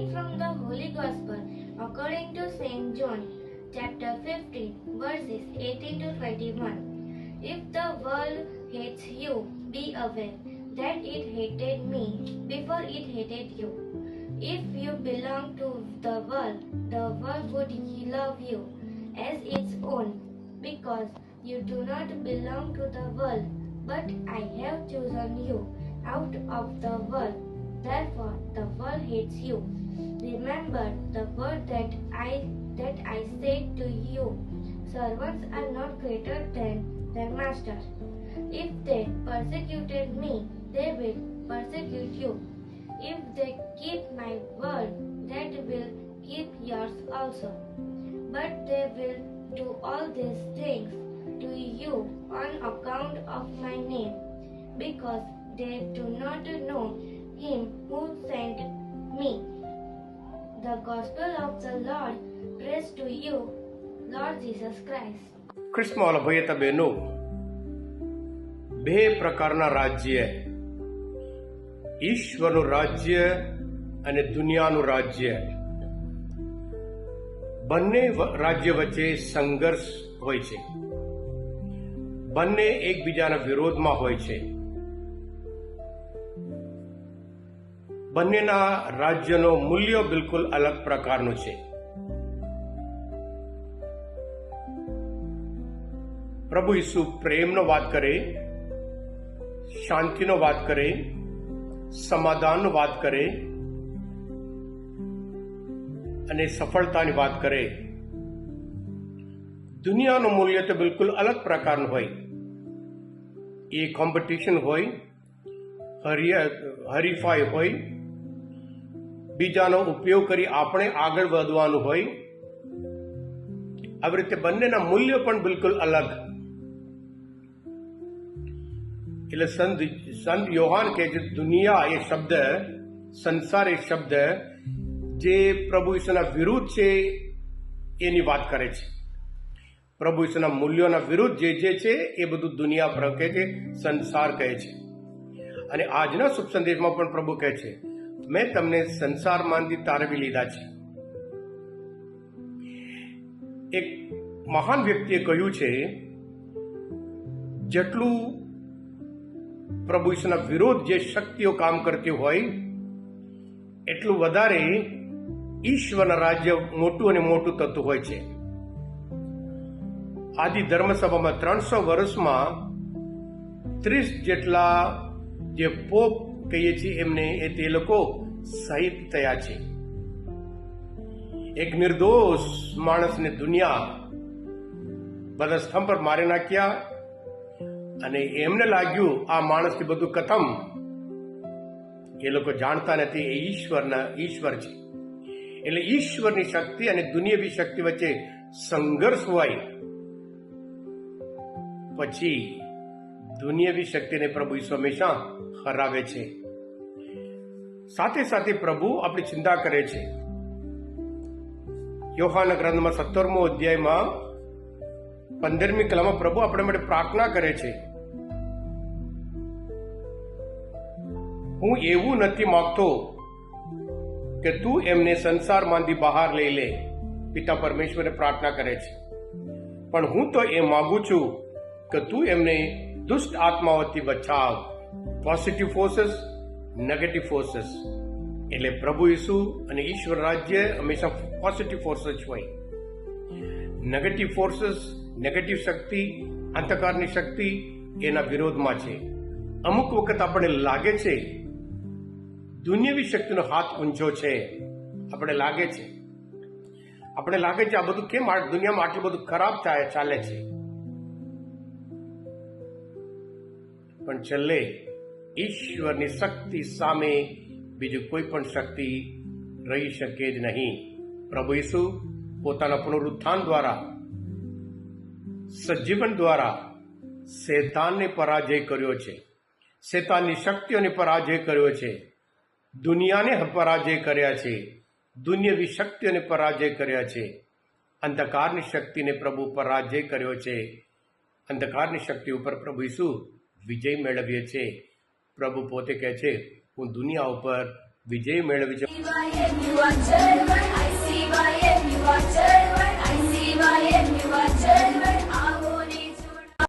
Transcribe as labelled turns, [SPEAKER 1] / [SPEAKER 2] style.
[SPEAKER 1] reading from the Holy Gospel according to St. John, chapter 15, verses 18 to 21. If the world hates you, be aware that it hated me before it hated you. If you belong to the world, the world would love you as its own, because you do not belong to the world, but I have chosen you out of the world. Therefore, the world hates you. Remember the word that I that I said to you. Servants are not greater than their master. If they persecuted me, they will persecute you. If they keep my word, that will keep yours also. But they will do all these things to you on account of my name, because they do not know him who sent gospel of the Lord, praise to you, Lord Jesus Christ.
[SPEAKER 2] ખ્રિસ્તમાં ભયતા બહેનો બે પ્રકારના રાજ્ય ઈશ્વરનું રાજ્ય અને દુનિયાનું રાજ્ય. બંને રાજ્ય વચ્ચે સંઘર્ષ હોય છે. બંને એકબીજાના વિરોધમાં હોય છે. બંનેના રાજ્યનો મૂલ્ય બિલકુલ અલગ પ્રકારનું છે. પ્રભુ ઈસુ પ્રેમનો વાત કરે, શાંતિનો વાત કરે, સમાધાનનો વાત કરે અને સફળતાની વાત કરે. દુનિયાનું મૂલ્ય તો બિલકુલ અલગ પ્રકારનું હોય. એ કોમ્પિટિશન હોય હરિય- હરીફાઈ હોય બીજાનો ઉપયોગ કરી આપણે આગળ વધવાનું હોય. આવી રીતે બંનેના મૂલ્ય પણ બિલકુલ અલગ. એટલે સંત સંત યોહાન કહે છે દુનિયા એ શબ્દ, સંસાર એ શબ્દ, જે પ્રભુ ઈશ્વરના વિરુદ્ધ છે એની વાત કરે છે. પ્રભુ ઈશ્વરના મૂલ્યોના વિરુદ્ધ જે જે છે એ બધું દુનિયા કહે છે, સંસાર કહે છે. અને આજના શુભ સંદેશમાં પણ પ્રભુ કહે છે મેં તમને સંસારમાંથી તારવી લીધા છે. એક મહાન વ્યક્તિએ કહ્યું છે, જેટલું પ્રભુ ઈશ્વરના વિરોધ જે શક્તિઓ કામ કરતી હોય, એટલું વધારે ઈશ્વરના રાજ્ય મોટું અને મોટું થતું હોય છે. આદિ ધર્મસભામાં ત્રણસો વર્ષમાં ત્રીસ જેટલા જે પોપ કહીએ છીએ, એમને એ તે લોકો શહીદ થયા છે. એક નિર્દોષ માણસને દુનિયા બધા પર મારી નાખ્યા અને એમને લાગ્યું, આ માણસથી બધું કથમ. એ લોકો જાણતા નથી, એ ઈશ્વરના, ઈશ્વર છે. એટલે ઈશ્વરની શક્તિ અને દુનિયાવી શક્તિ વચ્ચે સંઘર્ષ હોય, પછી દુનિયાવી શક્તિને પ્રભુ ઈશ્વર હંમેશા હરાવે છે. સાથે સાથે પ્રભુ આપણી ચિંતા કરે છે. યોહાના ગ્રંથમાં સત્તરમો અધ્યાયમાં પંદરમી કલામાં પ્રભુ આપણે માટે પ્રાર્થના કરે છે. હું એવું નથી માગતો કે તું એમને સંસારમાંથી બહાર લઈ લે. પિતા પરમેશ્વરે પ્રાર્થના કરે છે. પણ હું તો એ માગું છું કે તું એમને દુષ્ટ આત્માઓથી બચાવ. પોઝિટિવ ફોર્सेस નેગેટિવ ફોર્સેસ એટલે પ્રભુ ઈસુ અને ઈશ્વર રાજ્ય હંમેશા પોઝિટિવ ફોર્સ જ હોય. નેગેટિવ ફોર્સેસ નેગેટિવ શક્તિ, અંધકારની શક્તિ એના વિરોધમાં છે. અમુક વખત આપણે લાગે છે, દુનિયાવી શક્તિનો હાથ ઊંચો છે. આપણે લાગે છે. આપણે લાગે છે આ બધું કેમ દુનિયામાં આટલું બધું ખરાબ થાય, ચાલે છે. પણ છેલ્લે ઈશ્વરની શક્તિ સામે બીજું કોઈ પણ શક્તિ રહી શકે જ નહીં. પ્રભુ ઈસુ પોતાના પુનરુત્થાન દ્વારા, સજીવન દ્વારા શેતાનને પરાજય કર્યો છે. શેતાનની શક્તિઓને પરાજય કર્યો છે. દુનિયાને પરાજય કર્યા છે. દુનિયાવી શક્તિઓને પરાજય કર્યા છે. અંધકારની શક્તિને પ્રભુ પરાજય કર્યો છે. અંધકારની શક્તિ ઉપર પ્રભુ ઈસુ વિજય મેળવીએ છે પ્રભુ પોતે કહે છે હું દુનિયા ઉપર વિજય મેળવી છે